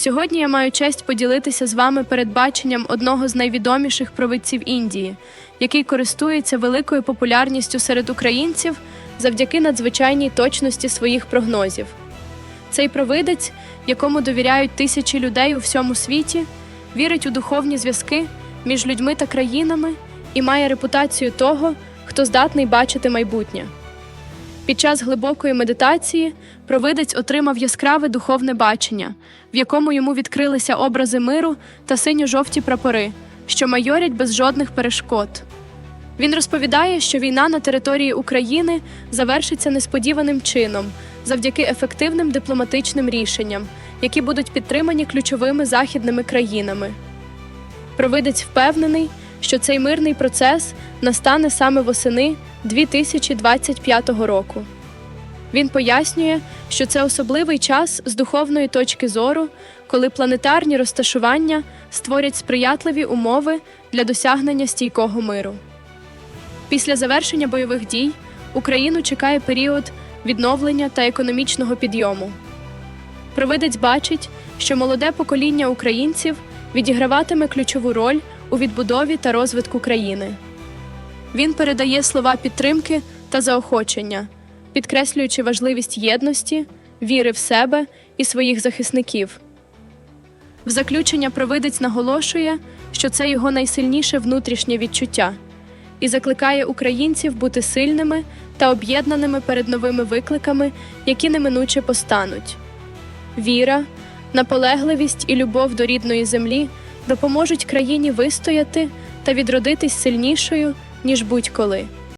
Сьогодні я маю честь поділитися з вами передбаченням одного з найвідоміших провидців Індії, який користується великою популярністю серед українців завдяки надзвичайній точності своїх прогнозів. Цей провидець, якому довіряють тисячі людей у всьому світі, вірить у духовні зв'язки між людьми та країнами і має репутацію того, хто здатний бачити майбутнє. Під час глибокої медитації провидець отримав яскраве духовне бачення, в якому йому відкрилися образи миру та синьо-жовті прапори, що майорять без жодних перешкод. Він розповідає, що війна на території України завершиться несподіваним чином завдяки ефективним дипломатичним рішенням, які будуть підтримані ключовими західними країнами. Провидець впевнений, що цей мирний процес настане саме восени 2025 року. Він пояснює, що це особливий час з духовної точки зору, коли планетарні розташування створять сприятливі умови для досягнення стійкого миру. Після завершення бойових дій Україну чекає період відновлення та економічного підйому. Провидець бачить, що молоде покоління українців відіграватиме ключову роль у відбудові та розвитку країни. Він передає слова підтримки та заохочення, підкреслюючи важливість єдності, віри в себе і своїх захисників. В заключення провидець наголошує, що це його найсильніше внутрішнє відчуття і закликає українців бути сильними та об'єднаними перед новими викликами, які неминуче постануть. Віра, наполегливість і любов до рідної землі допоможуть країні вистояти та відродитись сильнішою, ніж будь-коли.